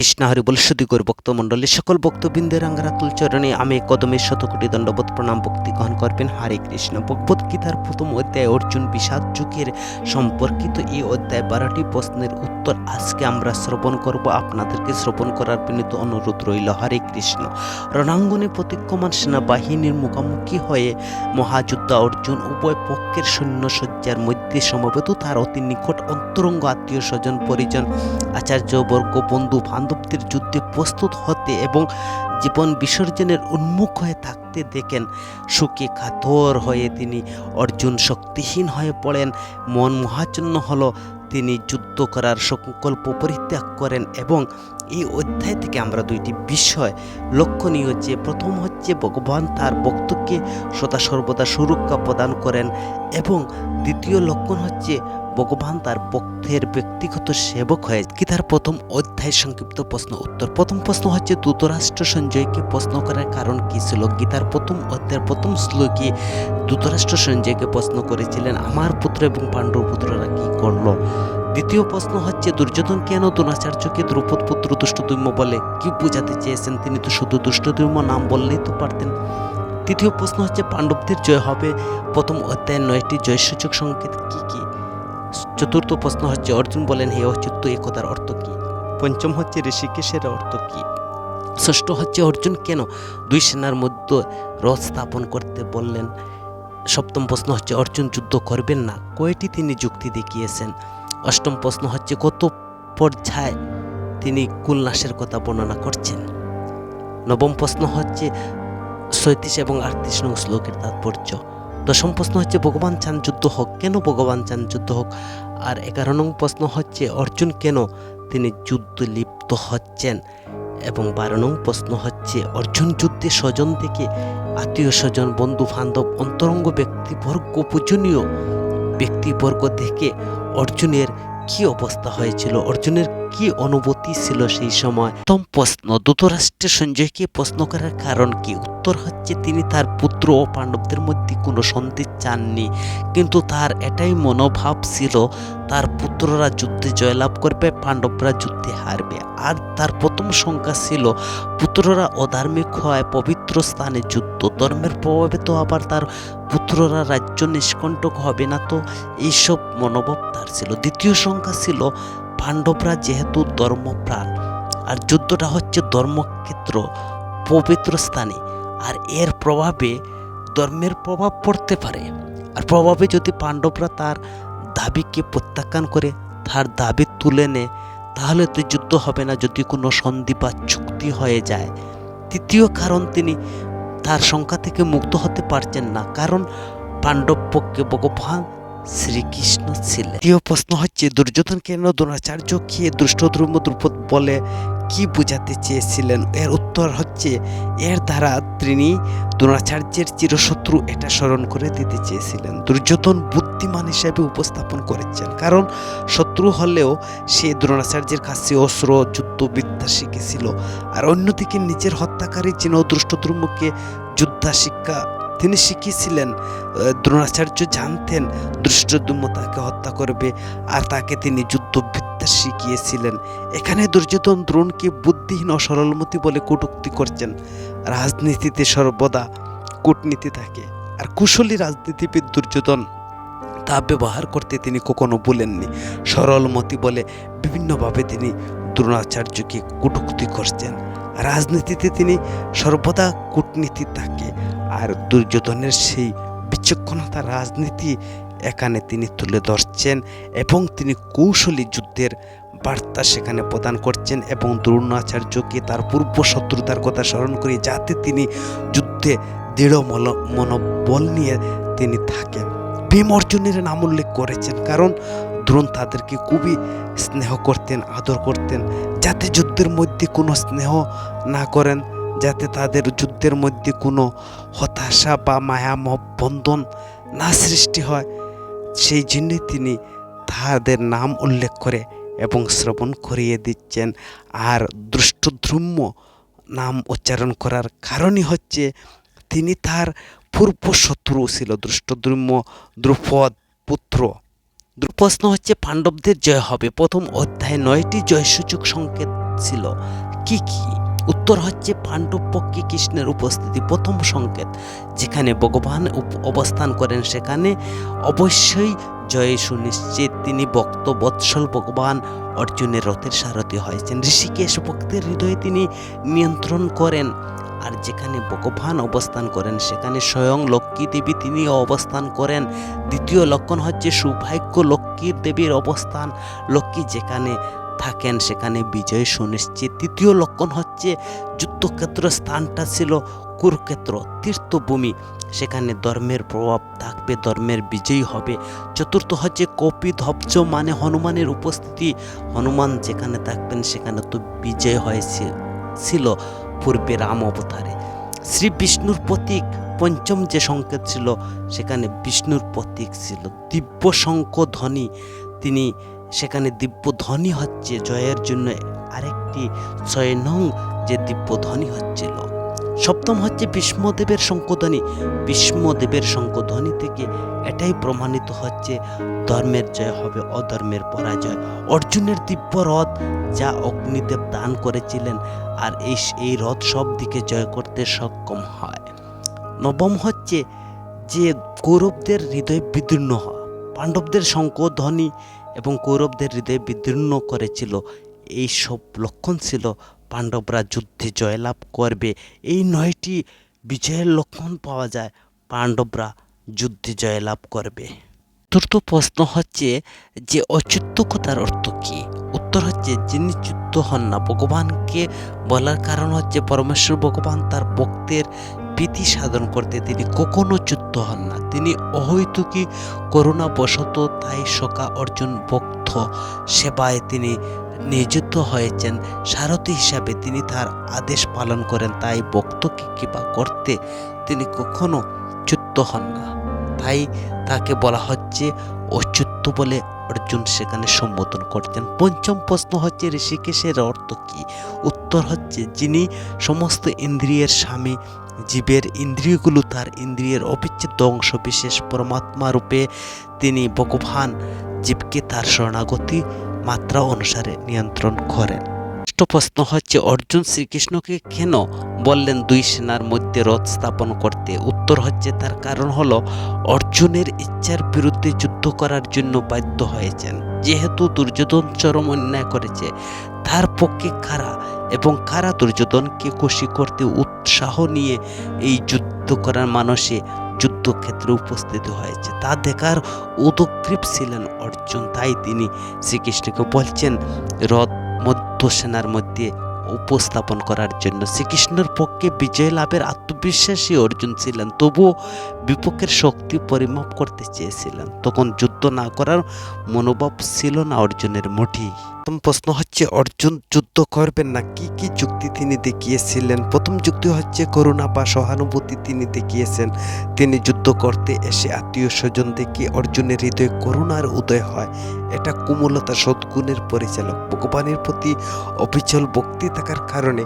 কৃষ্ণ হরি বল সুদীগর ভক্তমণ্ডলী, সকল ভক্তবৃন্দের আঙ্গারাতুল চরণে আমি কদমে শতকোটি দণ্ডবোধ প্রণাম, ভক্তি গ্রহণ করবেন। হরে কৃষ্ণ। ভগবত গীতার প্রথম অধ্যায় অর্জুন বিষাদ যুগের সম্পর্কিত এই অধ্যায় বারোটি প্রশ্নের উত্তর আজকে আমরা শ্রবণ করব আপনাদেরকে শ্রবণ করার বিনীত অনুরোধ রইল, হরে কৃষ্ণ। রণাঙ্গনে প্রতিক্রমান সেনাবাহিনীর মুখোমুখি হয়ে মহাযোদ্ধা অর্জুন উভয় পক্ষের সৈন্যসজ্জার মধ্যে সমবেত, তার অতি নিকট অন্তরঙ্গ আত্মীয় স্বজন পরিজন আচার্যবর্গ বন্ধু, বান্ধবদের যুদ্ধে প্রস্তুত হতে এবং জীবন বিসর্জনের উন্মুখ হয়ে থাকতে দেখেন। সুখে কাতর হয়ে তিনি অর্জুন শক্তিহীন হয়ে পড়েন, মন মহাচন্ন হলো তিনি যুদ্ধ করার সংকল্প পরিত্যাগ করেন এবং এই অধ্যায় থেকে আমরা দুইটি বিষয় লক্ষণীয় যে প্রথম হচ্ছে ভগবান তার ভক্তকে সদা সর্বদা সুরক্ষা প্রদান করেন এবং দ্বিতীয় লক্ষণ হচ্ছে ভগবান তার ভক্তের ব্যক্তিগত সেবক হয়ে গীতার প্রথম অধ্যায় সংক্ষিপ্ত প্রশ্ন উত্তর? প্রথম প্রশ্ন হচ্ছে, ধৃতরাষ্ট্র সঞ্জয়কে প্রশ্ন করার কারণ কি ছিল? গীতার প্রথম অধ্যায়ের প্রথম শ্লোকে ধৃতরাষ্ট্র সঞ্জয়কে প্রশ্ন করেছিলেন আমার পুত্র এবং পাণ্ডব পুত্ররা কি করল? দ্বিতীয় প্রশ্ন হচ্ছে, দুর্যোধন কেন দ্রোণাচার্যকে দ্রৌপদ পুত্র দুষ্টদৈম্য বলে? কি বোঝাতে চেয়েছেন তিনি তো শুধু দুষ্টদৈম্য নাম বললেই তো পারতেন। তৃতীয় প্রশ্ন হচ্ছে, পাণ্ডবদের জয় হবে? প্রথম অধ্যায়ের নয়টি জয়সূচক সংকেত কি কি? চতুর্থ প্রশ্ন হচ্ছে, অর্জুন বলেন, হে অচ্যুত এ কথার অর্থ কি? পঞ্চম হচ্ছে, ঋষিকেশের অর্থ কি? ষষ্ঠ হচ্ছে, অর্জুন, কেন? দুই সেনার মধ্যে রথ স্থাপন করতে বললেন। সপ্তম প্রশ্ন হচ্ছে, অর্জুন যুদ্ধ করবেন না? কয়টি তিনি যুক্তি দেখিয়েছেন। অষ্টম প্রশ্ন হচ্ছে, কত পর্যায়ে তিনি কুলনাশের কথা বর্ণনা করছেন? নবম প্রশ্ন হচ্ছে, সৈতিশ এবং আটত্রিশ নং শ্লোকের তাৎপর্য। দশম প্রশ্ন হচ্ছে, ভগবান চান যুদ্ধ হোক। কেন ভগবান চান যুদ্ধ হোক? আর এগারো নং প্রশ্ন হচ্ছে, অর্জুন কেন তিনি যুদ্ধ লিপ্ত হচ্ছেন? এবং বারো নং প্রশ্ন হচ্ছে, অর্জুন যুদ্ধে স্বজন থেকে আত্মীয় স্বজন বন্ধু বান্ধব অন্তরঙ্গ ব্যক্তিবর্গ, পূজনীয় ব্যক্তিবর্গ থেকে অর্জুনের কি অবস্থা হয়েছিল? অর্জুনের কি অনুভূতি ছিল সেই সময়? প্রথম প্রশ্ন ধৃতরাষ্ট্রের সঞ্জয়কে প্রশ্ন করার কারণ কি? উত্তর হচ্ছে তিনি তার পুত্র ও পাণ্ডবদের মধ্যে কোনো সন্দেহ চাননি, কিন্তু তার এটাই মনোভাব ছিল, তার পুত্ররা যুদ্ধে জয়লাভ করবে, পাণ্ডবরা যুদ্ধে হারবে। আর তার প্রথম সংখ্যা ছিল, পুত্ররা অধার্মিক হয় পবিত্র স্থানে যুদ্ধ, ধর্মের প্রভাবে তো আবার তার পুত্ররা রাজ্য নিষ্কণ্টক হবে না, তো এইসব মনোভাব তার ছিল। দ্বিতীয় সংখ্যা ছিল পাণ্ডবরা যেহেতু ধর্মপ্রাণ, আর যুদ্ধটা হচ্ছে ধর্মক্ষেত্র, পবিত্র স্থানে, আর এর প্রভাবে ধর্মের প্রভাব পড়তে পারে। আর প্রভাবে যদি পাণ্ডবরা তার দাবিকে প্রত্যাখ্যান করে, তার দাবি তুলে নেয়, তাহলে তো যুদ্ধ হবে না যদি কোনো সন্ধি বা চুক্তি হয়ে যায়। তৃতীয় কারণ, তিনি তার সংখ্যা থেকে মুক্ত হতে পারছেন না, কারণ পাণ্ডব পক্ষে ভগবান শ্রীকৃষ্ণ ছিলেন। তৃতীয় প্রশ্ন হচ্ছে, দুর্যোধন কেন দ্রোণাচার্য খেয়ে দুষ্টদ্রব্য দ্রুপদ বলে কি বোঝাতে চেয়েছিলেন? এর উত্তর হচ্ছে, এর দ্বারা তিনি দ্রোণাচার্যের চিরশত্রু এটা স্মরণ করে দিতে চেয়েছিলেন। দুর্যোধন বুদ্ধিমান হিসাবে উপস্থাপন করেছেন, কারণ শত্রু হলেও সে দ্রোণাচার্যের কাছে অস্ত্র যুদ্ধবিদ্যা শিখেছিল। আর অন্যদিকে নিজের হত্যাকারী চিহ্ন দুষ্টদ্রুম্যকে যুদ্ধা শিক্ষা তিনি শিখিয়েছিলেন দ্রোণাচার্য জানতেন দুষ্টদ্যুম্ন তাকে হত্যা করবে আর তাকে তিনি যুদ্ধবিদ্যা শিখিয়েছিলেন। এখানে দুর্যোধন দ্রোণকে বুদ্ধিহীন ও সরলমতি বলে কটূক্তি করছেন। রাজনীতিতে সর্বদা কূটনীতি থাকে আর কুশলী রাজনীতিবিদ দুর্যোধন তা ব্যবহার করতে তিনি কখনো বলেননি সরলমতি বলে বিভিন্নভাবে তিনি দ্রোণাচার্যকে কটূক্তি করছেন। রাজনীতিতে তিনি সর্বদা কূটনীতি থাকে আর দুর্যোধনের সেই বিচক্ষণতা রাজনীতি এখানে তিনি তুলে ধরছেন এবং তিনি কৌশলী যুদ্ধের বার্তা সেখানে প্রদান করছেন এবং দ্রোণাচার্যকে তার পূর্ব শত্রুতার কথা স্মরণ করে যাতে তিনি যুদ্ধে দৃঢ় মনোবল নিয়ে তিনি থাকেন। ভীম অর্জুনের নাম উল্লেখ করেছেন কারণ দ্রোণ তাদেরকে খুবই স্নেহ করতেন, আদর করতেন। যাতে যুদ্ধের মধ্যে কোনো স্নেহ না করেন যাতে তাদের যুদ্ধের মধ্যে কোনো হতাশা বা মায়ামহ বন্ধন না সৃষ্টি হয়। সেই জন্যে তিনি তাদের নাম উল্লেখ করে এবং শ্রবণ করিয়ে দিচ্ছেন। আর দৃষ্টদ্রুম্য নাম উচ্চারণ করার কারণই হচ্ছে তিনি তার পূর্ব শত্রু ছিল দৃষ্টদ্রুম্য দ্রুপদ পুত্র। প্রশ্ন হচ্ছে পাণ্ডবদের জয় হবে। প্রথম অধ্যায় নয়টি জয়সূচক সংকেত ছিল। কি কি? উত্তর হচ্ছে পাণ্ডব পক্ষে কৃষ্ণের উপস্থিতি। প্রথম সংকেত, যেখানে ভগবান অবস্থান করেন সেখানে। অবশ্যই জয় সুনিশ্চিত, তিনি ভক্ত বৎসল ভগবান অর্জুনের রথের সারথি হয়েছেন। ঋষিকেশ ভক্তের হৃদয়ে তিনি নিয়ন্ত্রণ করেন, আর যেখানে ভগবান অবস্থান করেন, সেখানে স্বয়ং লক্ষ্মী দেবী তিনিও অবস্থান করেন। দ্বিতীয় লক্ষণ হচ্ছে সৌভাগ্য লক্ষ্মীর দেবীর অবস্থান। লক্ষ্মী যেখানে থাকেন, সেখানে বিজয় সুনিশ্চিত। তৃতীয় লক্ষণ হচ্ছে যুদ্ধক্ষেত্র স্থানটা ছিল কুরুক্ষেত্র, তীর্থভূমি। সেখানে ধর্মের প্রভাব থাকবে, ধর্মের বিজয়ী হবে। চতুর্থ হচ্ছে কপি ধবজ মানে হনুমানের উপস্থিতি। হনুমান যেখানে থাকবেন, সেখানে তো বিজয় হয়েছে ছিল পূর্বে রাম অবতারে। শ্রী বিষ্ণুর প্রতীক, পঞ্চম যে সংকেত ছিল, সেখানে বিষ্ণুর প্রতীক ছিল। দিব্য শঙ্খ ধ্বনি তিনি সেখানে দিব্য ধ্বনি হচ্ছে, জয়ের জন্য আরেকটি ছয় নং যে দিব্য ধ্বনি হচ্ছিল সপ্তম হচ্ছে ভীষ্মদেবের শঙ্কধ্বনি। ভীষ্মদেবের শঙ্কধ্বনি থেকে এটাই প্রমাণিত হচ্ছে, ধর্মের জয় হবে, অধর্মের পরাজয়। অর্জুনের দিব্য রথ যা অগ্নিদেব দান করেছিলেন, আর এই এই রথ সব দিকে জয় করতে সক্ষম হয়। নবম হচ্ছে যে কৌরবদের হৃদয় বিদীর্ণ হওয়া। পাণ্ডবদের শঙ্কধ্বনি এবং কৌরবদের হৃদয় বিদীর্ণ করেছিল। এই সব লক্ষণ ছিল পাণ্ডবরা যুদ্ধে জয়লাভ করবে। এই নয়টি বিজয়ের লক্ষণ পাওয়া যায়, পাণ্ডবরা যুদ্ধে জয়লাভ করবে। চতুর্থ প্রশ্ন হচ্ছে যে অচ্যুত অর্থ কী? উত্তর হচ্ছে যিনি যুদ্ধ হন না, ভগবানকে বলার কারণ হচ্ছে পরমেশ্বর ভগবান তার ভক্তের প্রীতি সাধন করতে তিনি কখনো যুদ্ধ হন না। তিনি অহৈতুকী করুণা বশত তাই সকা অর্জুন ভক্ত সেবায় তিনি নিযুক্ত হয়েছেন। সারথী হিসাবে তিনি তার আদেশ পালন করেন, তাই ভক্তকে কিবা করতে তিনি কখনো চ্যুত হন না। তাই তাকে বলা হচ্ছে অচ্যুত বলে অর্জুন সেখানে সম্বোধন করতেন পঞ্চম প্রশ্ন হচ্ছে ঋষিকেশের অর্থ কী? উত্তর হচ্ছে যিনি সমস্ত ইন্দ্রিয়ের স্বামী জীবের ইন্দ্রিয়গুলো তার ইন্দ্রিয়ের অবিচ্ছেদ্য অংশ বিশেষ পরমাত্মা রূপে তিনি ভগবান জীবকে তার শরণাগতি মাত্রা অনুসারে নিয়ন্ত্রণ করেন। প্রশ্ন হচ্ছে, অর্জুন শ্রীকৃষ্ণকে কেন বললেন দুই সেনার মধ্যে রথ স্থাপন করতে? উত্তর হচ্ছে, তার কারণ হলো অর্জুনের ইচ্ছার বিরুদ্ধে যুদ্ধ করার জন্য বাধ্য হয়েছেন। যেহেতু দুর্যোধন চরম অন্যায় করেছে, তার পক্ষে কারা এবং কারা দুর্যোধনকে খুশি করতে উৎসাহ নিয়ে এই যুদ্ধ করার মানুষে যুদ্ধক্ষেত্রে উপস্থিত হয়েছে, তা দেখার উদগ্রীব ছিলেন অর্জুন। তাই তিনি শ্রীকৃষ্ণকে বলছেন রথ মধ্য সেনার মধ্যে উপস্থাপন করার জন্য শ্রীকৃষ্ণের পক্ষে বিজয় লাভের আত্মবিশ্বাসী অর্জুন ছিলেন। তবুও বিপক্ষের শক্তি পরিমাপ করতে চেয়েছিলেন। তখন যুদ্ধ না করার মনোভাব ছিল না অর্জুনের মোটেই প্রথম প্রশ্ন হচ্ছে, অর্জুন যুদ্ধ করবেন না। কি কি যুক্তি তিনি দেখিয়েছিলেন? প্রথম যুক্তি হচ্ছে, করুণা বা সহানুভূতি তিনি দেখিয়েছেন। তিনি যুদ্ধ করতে এসে আত্মীয় স্বজন দেখে অর্জুনের হৃদয়ে করুণার উদয় হয়। এটা কুমলতা সদ্গুণের পরিচালক। ভগবানের প্রতি অবিচল ভক্তি থাকার কারণে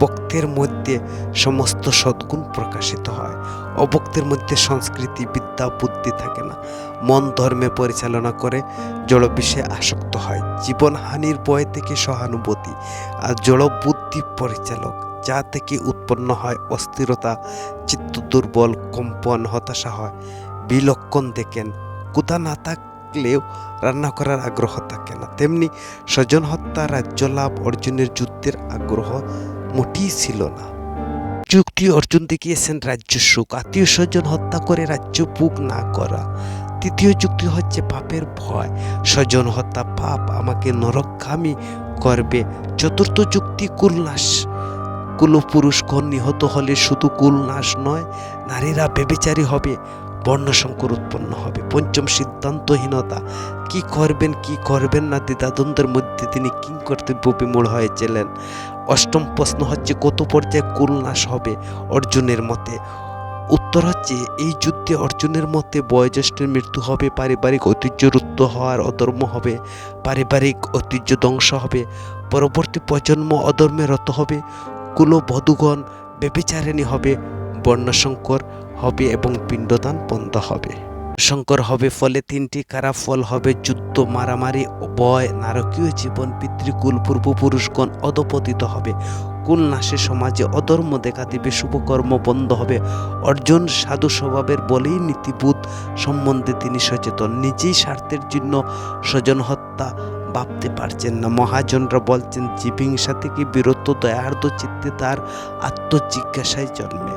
ভক্তের মধ্যে সমস্ত সদ্গুণ প্রকাশিত হয়। অবক্তের মধ্যে সংস্কৃতি, বিদ্যা, বুদ্ধি থাকে না। মন ধর্মে পরিচালনা করে জড় বিষয়ে আসক্ত হয়। জীবনহানির ভয় থেকে সহানুভূতি আর জড় বুদ্ধি পরিচালক, যা থেকে উৎপন্ন হয় অস্থিরতা, চিত্ত দুর্বল, কম্পন, হতাশা হয়। বিলক্ষণ দেখেন কুদা না থাকলেও রান্না করার আগ্রহ থাকে না। তেমনি স্বজন হত্যা, রাজ্য লাভ, অর্জুনের যুদ্ধের আগ্রহ মোটেই ছিল না। যুক্তি অর্জুন দেখিয়েছেন রাজ্য সুখ। আত্মীয় স্বজন হত্যা করে রাজ্য বুক না করা। তৃতীয় যুক্তি হচ্ছে পাপের ভয়। স্বজন হত্যা পাপ আমাকে নরকগামী করবে। চতুর্থ যুক্তি কুলনাশ। কুলপুরুষগণ নিহত হলে শুধু কুলনাশ নয়, নারীরা বেবিচারী হবে বর্ণসংকর উৎপন্ন হবে। পঞ্চম সিদ্ধান্তহীনতা। কি করবেন কি করবেন না, দ্বিধাদ্বন্দ্বের মধ্যে তিনি কিং কর্তব্য বিমূঢ় হয়েছিলেন অষ্টম প্রশ্ন হচ্ছে, কত পর্যায়ে কুলনাশ হবে অর্জুনের মতে? উত্তর হচ্ছে, এই যুদ্ধে অর্জুনের মতে বয়োজ্যেষ্ঠের মৃত্যু হবে, পারিবারিক ঐতিহ্য রুদ্ধ হওয়ার অধর্ম হবে, পারিবারিক ঐতিহ্য ধ্বংস হবে, পরবর্তী প্রজন্ম অধর্মে রত হবে, কুলবধূগণ বেবিচারিণী হবে, বর্ণশঙ্কর হবে এবং পিণ্ডদান বন্ধ হবে। শঙ্কর হবে ফলে তিনটি কারা ফল হবে যুদ্ধ, মারামারি বয় নারকীয় জীবন, পিতৃকুল, পূর্বপুরুষগণ অধপতিত হবে। কুল নাশে সমাজে অধর্ম দেখা দিবে, শুভকর্ম বন্ধ হবে। অর্জুন সাধু স্বভাবের বলেই নীতিবোধ সম্বন্ধে তিনি সচেতন। নিজেই স্বার্থের জন্য স্বজন হত্যা ভাবতে পারছেন না। মহাজনরা বলছেন, জীবিংসা থেকে বিরত দয়ার্দ চিত্তে তার আত্মজিজ্ঞাসায় জন্মে।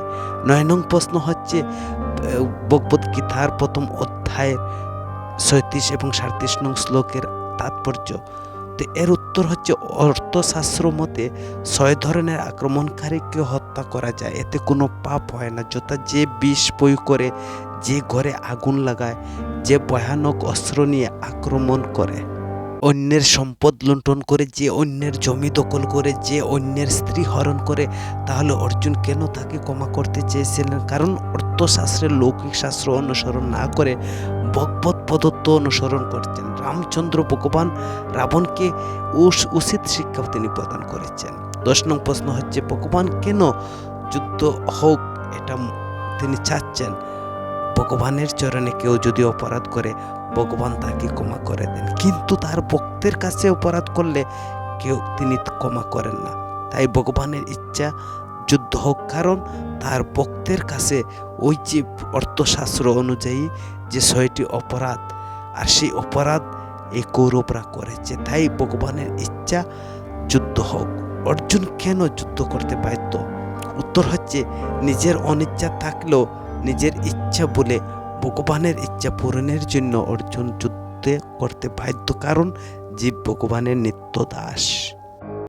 নয় নং প্রশ্ন হচ্ছে ভগবত গীতার প্রথম অধ্যায়ের ছয়ত্রিশ এবং সাঁত্রিশ নং শ্লোকের তাৎপর্য। তো এর উত্তর হচ্ছে, অর্থশাস্ত্র মতে ছয় ধরনের আক্রমণকারীকে হত্যা করা যায়। এতে কোনো পাপ হয় না। যথা যে বিষ প্রয়োগ করে, যে ঘরে আগুন লাগায়, যে ভয়ানক অস্ত্র নিয়ে আক্রমণ করে। অন্যের সম্পদ লুণ্ঠন করে, যে অন্যের জমি দখল করে, যে অন্যের স্ত্রী হরণ করে, তাহলে অর্জুন কেন তাকে ক্ষমা করতে চেয়েছিলেন কারণ অর্থশাস্ত্রের লৌকিক শাস্ত্র অনুসরণ না করে ভগবত প্রদত্ত অনুসরণ করছেন। রামচন্দ্র ভগবান রাবণকে উচিত শিক্ষা তিনি প্রদান করেছেন। দশ নং প্রশ্ন হচ্ছে, ভগবান কেন যুদ্ধ হোক এটা তিনি চাচ্ছেন? ভগবানের চরণে কেউ যদি অপরাধ করে ভগবান তাকে ক্ষমা করে দেন। কিন্তু তার ভক্তের কাছে অপরাধ করলে কেউ তিনি ক্ষমা করেন না। তাই ভগবানের ইচ্ছা যুদ্ধ হোক, কারণ তার ভক্তের কাছে ওই যে অর্থশাস্ত্র অনুযায়ী যে ছয়টি অপরাধ, আর সেই অপরাধ এই কৌরবরা করেছে। তাই ভগবানের ইচ্ছা যুদ্ধ হোক। অর্জুন কেন যুদ্ধ করতে বাধ্য উত্তর হচ্ছে, নিজের অনিচ্ছা থাকলেও নিজের ইচ্ছা বলে ভগবানের ইচ্ছা পূরণের জন্য অর্জুন যুদ্ধে করতে বাধ্য কারণ জীব ভগবানের নিত্য দাস।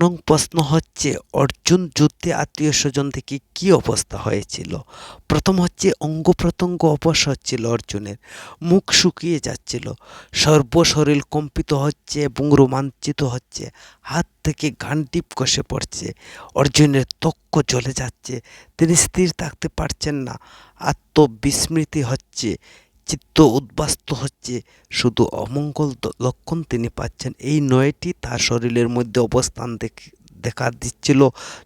নং প্রশ্ন হচ্ছে, অর্জুন যুদ্ধে আত্মীয় স্বজন থেকে কি অবস্থা হয়েছিল? প্রথম হচ্ছে অঙ্গ প্রত্যঙ্গ অবশ হচ্ছিল অর্জুনের। মুখ শুকিয়ে যাচ্ছিল। সর্বশরীর কম্পিত হচ্ছে এবং রোমাঞ্চিত হচ্ছে। হাত থেকে ঘানটিপ কষে পড়ছে। অর্জুনের তক্ক জ্বলে যাচ্ছে। তিনি স্থির থাকতে পারছেন না। আত্মবিস্মৃতি হচ্ছে। চিত্ত উদ্বাস্ত হচ্ছে। শুধু অমঙ্গল লক্ষণ তিনি পাচ্ছেন। এই নয়টি তার শরীরের মধ্যে অবস্থান দেখে দিচ্ছিল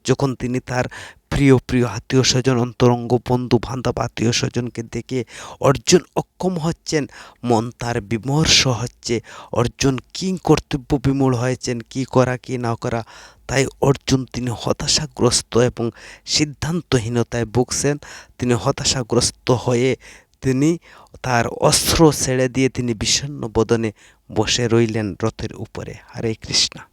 যখন তিনি তার প্রিয় প্রিয় আত্মীয় স্বজন, অন্তরঙ্গ বন্ধু, বান্ধব, আত্মীয় স্বজনকে দেখে অর্জুন অক্ষম হচ্ছেন। মন তার বিমর্ষ হচ্ছে। অর্জুন কী কর্তব্য বিমূল হয়েছেন, কি করা, কি না করা? তাই অর্জুন তিনি হতাশাগ্রস্ত এবং সিদ্ধান্তহীনতায় ভুগছেন। তিনি হতাশাগ্রস্ত হয়ে তিনি তার অস্ত্র ছেড়ে দিয়ে তিনি বিষণ্ন বদনে বসে রইলেন রথের উপরে। হরে কৃষ্ণা।